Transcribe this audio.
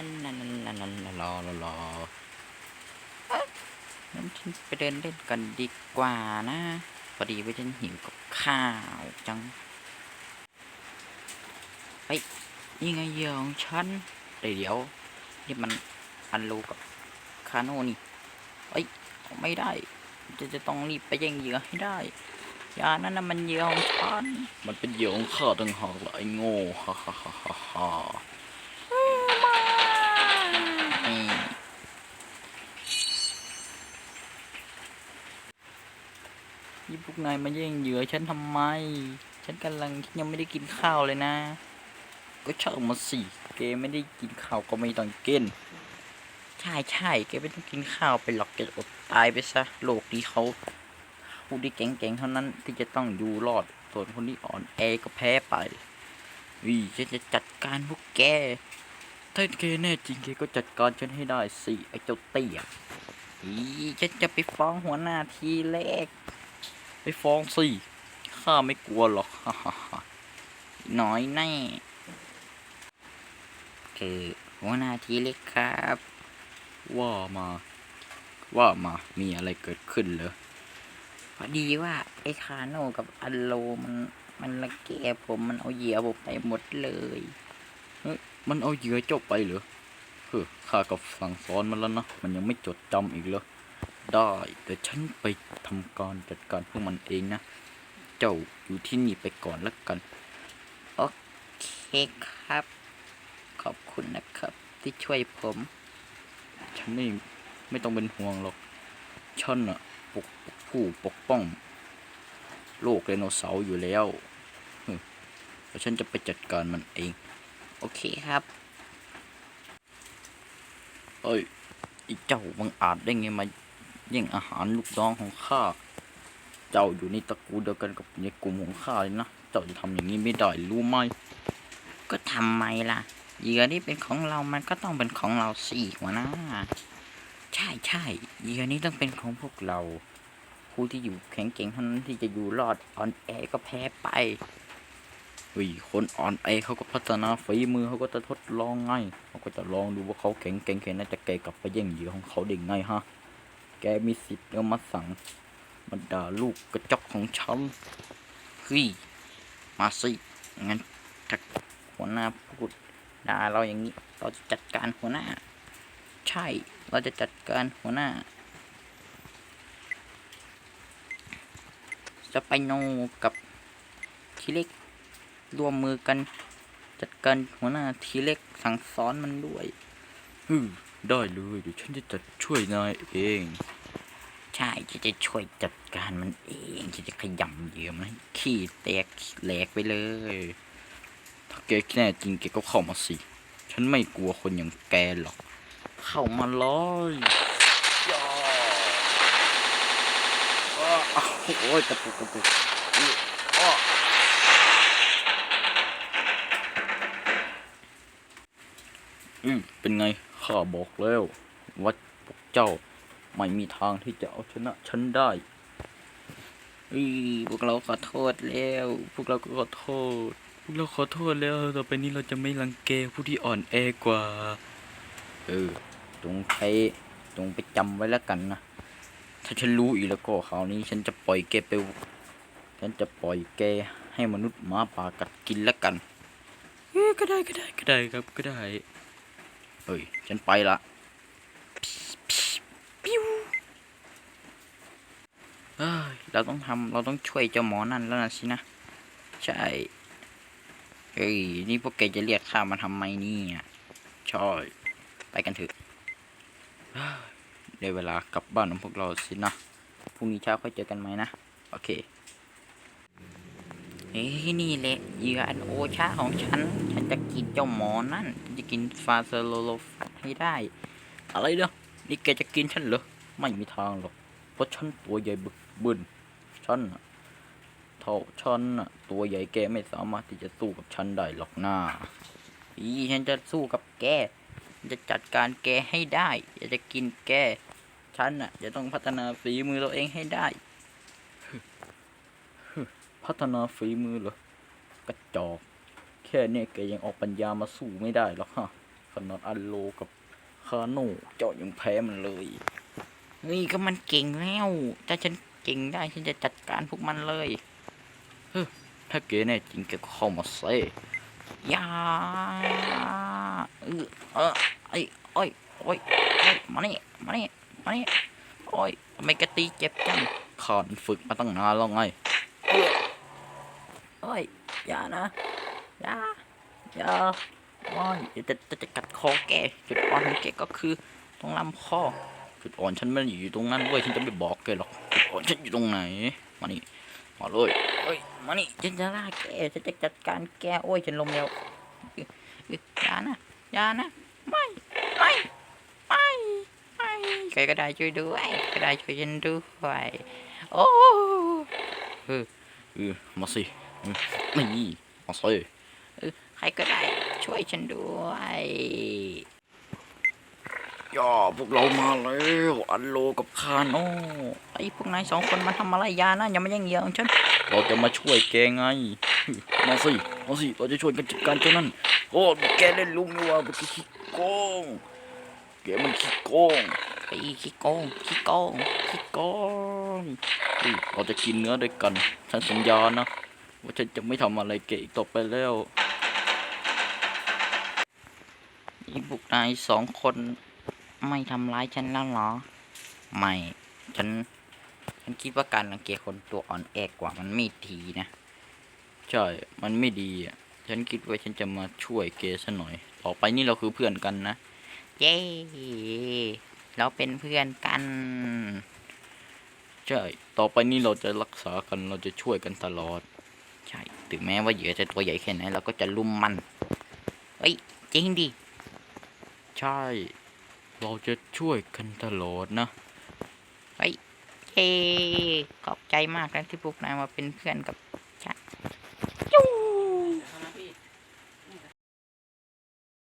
ฮันนันนันนันนันรอรอรอเอ๊ะงั้นฉันไปเดินเล่นกันดีกว่านะพอดีว่าฉันหิวกับข้าวจังเฮ้ยนี่ไงเหยื่อของฉันเดี๋ยวเดี๋ยวนี่มันอันโลกับคาโน่นี่เฮ้ยไม่ได้ จะจะต้องรีบไปแย่งเหยื่อให้ได้ยานั่นน่ะมันเหยื่อของฉัน มันเป็นเหยื่อของข้าต่างหากล่ะไอ้โง่ฮ่าฮ่าฮ่าฮ่า นี่พวกนายมาแย่งเหยื่อฉันทำไม ฉันกำลังยังไม่ได้กินข้าวเลยนะ ก็ช่ามาสิแกไม่ได้กินข้าวก็ไม่ต้องกินใช่ใช่แกไม่ต้องกินข้าวไปหรอกแกอดตายไปซะโลกนี้เขาผู้ที่เก่งๆเท่านั้นที่จะต้องอยู่รอดส่วนคนที่อ่อนแอก็แพ้ไปวิฉันจะจัดการพวกแกถ้าแกแน่จริงแกก็จัดการฉันให้ได้สิไอ้เจ้าเตี้ยอีฉันจะไปฟ้องหัวหน้าทีแรก ไปฟ้องสิข้าไม่กลัวหรอกน้อยแน่คือหัวหน้าทีเล็กครับ ว่ามา ว่ามามีอะไรเกิดขึ้นเหรอพอดีว่าไอ้คาโน่กับอัลโลมันมันละแกผมมันเอาเหยื่อผมไปหมดเลยเฮ้ยมันเอาเหยื่อเจ้าไปเหรอเฮ้อข้ากับสั่งสอนมันแล้วนะมันยังไม่จดจำอีกเหรอ ได้ แต่ฉันไปทำการจัดการพวกมันเองนะ เจ้าอยู่ที่นี่ไปก่อนละกัน โอเคครับ ขอบคุณนะครับ ที่ช่วยผม ฉันไม่ไม่ต้องเป็นห่วงหรอก ฉันอะปกผู้ปกป้อง โลกไดโนเสาร์อยู่แล้วแล้วฉันจะไปจัดการมันเอง โอเคครับ เอ้ยไอีเจ้าบังอาจได้ไงมา ย่งอาหารลูกน้องของข้า เจ้าอยู่ในตระกูลเดียวกันกับในกลุ่มของข้าเลยนะ เจ้าจะทำอย่างนี้ไม่ได้รู้ไหม ก็ทำไมล่ะ เหยื่อที่เป็นของเรา มันก็ต้องเป็นของเราสิหัวหน้า ใช่ใช่เหยื่อนี้ต้องเป็นของพวกเรา ผู้ที่อยู่แข็งเก่งเท่านั้นที่จะอยู่รอดอ่อนแอก็แพ้ไปเฮ้ยคนอ่อนแอเขาก็พัฒนาฝีมือเขาก็จะทดลองไงเขาก็จะลองดูว่าเขาแข็งเก่งแค่ไหนจะแกกลับไปแย่งเหยื่อของเขาได้ไงฮะ แกมีสิทธิ์เอามาสั่งบรรดาลูกกระจอกของฉันเฮ้ยมาสิงั้นถ้าหัวหน้าพูดด่าเราอย่างนี้ เราจะจัดการหัวหน้า ใช่ เราจะจัดการหัวหน้า จะไปโนกับทีเล็กรวมมือกัน จัดการหัวหน้าทีเล็กสั่งสอนมันด้วยฮึม ได้เลยเดี๋ยวฉันจะจัดช่วยนายเอง ใช่จะจะช่วยจัดการมันเองจะจะขยำเหยื่อมันให้ขี้แตกแหลกไปเลย ถ้าแกแน่จริงแกก็เข้ามาสิ ฉันไม่กลัวคนอย่างแกหรอก เข้ามาเลยย่าอ้าวอ้าวโอ้ยกระตุกกระตุกอื้ออ้ออืมเป็นไง ข้าบอกแล้วว่าพวกเจ้าไม่มีทางที่จะเอาชนะฉันได้อีพวกเราขอโทษแล้ว พวกเราก็ขอโทษ พวกเราขอโทษแล้ว ต่อไปนี้เราจะไม่รังแกผู้ที่อ่อนแอกว่า เออ จงใช้จงไปจำไว้แล้วกันนะ ถ้าฉันรู้อีกแล้วก็คราวนี้ฉันจะปล่อยแกไป ฉันจะปล่อยแกให้มนุษย์หมาป่ากัดกินแล้วกัน เออก็ได้ก็ได้ก็ได้ครับก็ได้ เฮ้ย ฉันไปละปิ้วเอ้ย เราต้องทำเราต้องช่วยเจ้าหมอนั่นแล้วนะสินะ ใช่ เฮ้ย นี่พวกแกจะเรียกข้ามาทำไมเนี่ยใช่ไปกันเถอะเฮ้ยได้เวลากลับบ้านของพวกเราสินะ พรุ่งนี้เช้าค่อยเจอกันไหมนะ โอเค เฮ้ยนี่แหละเหยื่ออันโอชาของฉัน ฉันจะกินเจ้าหมอนั่น จะกินฟาเซโลโลฟัตให้ได้ อะไรเนาะนี่แกจะกินฉันเหรอ ไม่มีทางหรอก เพราะฉันตัวใหญ่บึกบึนฉันนะเท่าฉันนะตัวใหญ่แกไม่สามารถที่จะสู้กับฉันได้หรอกนะอีฉันจะสู้กับแก จะจัดการแกให้ได้ จะกินแก ฉันน่ะจะต้องพัฒนาฝีมือเราเองให้ได้ พัฒนาฝีมือเหรอกระจอก แค่เนี้ยแกยังออกปัญญามาสู้ไม่ได้หรอกฮะเข้านาดอันโลกับคาโน่เจ้ายังแพ้มันเลยนี่ก็มันเก่งแล้วถ้าฉันเก่งได้ฉันจะจัดการพวกมันเลยถ้าเกแน่จริงแกก็เข้ามาเซ่อยาเออเออไอ้โอ้ยโอ้ยโอ้ยมานี่มานี่มานี่โอ้ยทำไมกระตีเจ็บจังข้าฝึกมาตั้งนานแล้วไง โอ้ย อย่านะ อย่า อย่าโอ้ยจะจะจะกัดคอแก จุดอ่อนของแกก็คือตรงลำคอ จุดอ่อนฉันไม่อยู่ตรงนั้นเว้ย ฉันจะไม่บอกแกหรอก จุดอ่อนฉันอยู่ตรงไหน มานี่ มาเลยเอ้ย มานี่ ฉันจะล่าแก ฉันจะจัดการแก โอ้ย ฉันลมแล้วอย่านะ อย่านะ ไม่ ไม่ ไม่ไม่ใครก็ได้ช่วยด้วยใครก็ได้ช่วยฉันด้วย โอ้เออมาสิ เออนี่มาสิใครก็ได้ ช่วยฉันด้วยย่าพวกเรามาแล้วอันโลกับคาโน่ไอ้พวกนายสองคนมาทำอะไรยานะอย่ามาแย่งเหยื่อของฉันเราจะมาช่วยแกไงมาสิมาสิเราจะช่วยกันจัดการเจ้านั่นโอ้แกเล่นลุงนี่ว่ามันขี้โกงแกมันขี้โกงไอ้ขี้โกงขี้โกงขี้โกงเฮ้ยเราจะกินเนื้อด้วยกันฉันสัญญานะ ว่าฉันจะไม่ทำอะไรเกะอีกต่อไปแล้วไอ้พวกนายสองคนไม่ทำร้ายฉันแล้วเหรอ ไม่ ฉัน ฉันคิดว่าการรังเกียจคนตัวอ่อนแอกว่ามันไม่ดีนะ ใช่ มันไม่ดีอะ ฉันคิดว่าฉันจะมาช่วยเกซะหน่อย ต่อไปนี่เราคือเพื่อนกันนะ เย้ เราเป็นเพื่อนกัน ใช่ ต่อไปนี่เราจะรักษากัน เราจะช่วยกันตลอด ใช่ ถึงแม้ว่าเหยื่อจะตัวใหญ่แค่ไหนเราก็จะลุมมัน เฮ้ย จริงดิ ใช่ เราจะช่วยกันตลอดนะ เฮ้ยขอบใจมากนะที่พวกนายมาเป็นเพื่อนกับ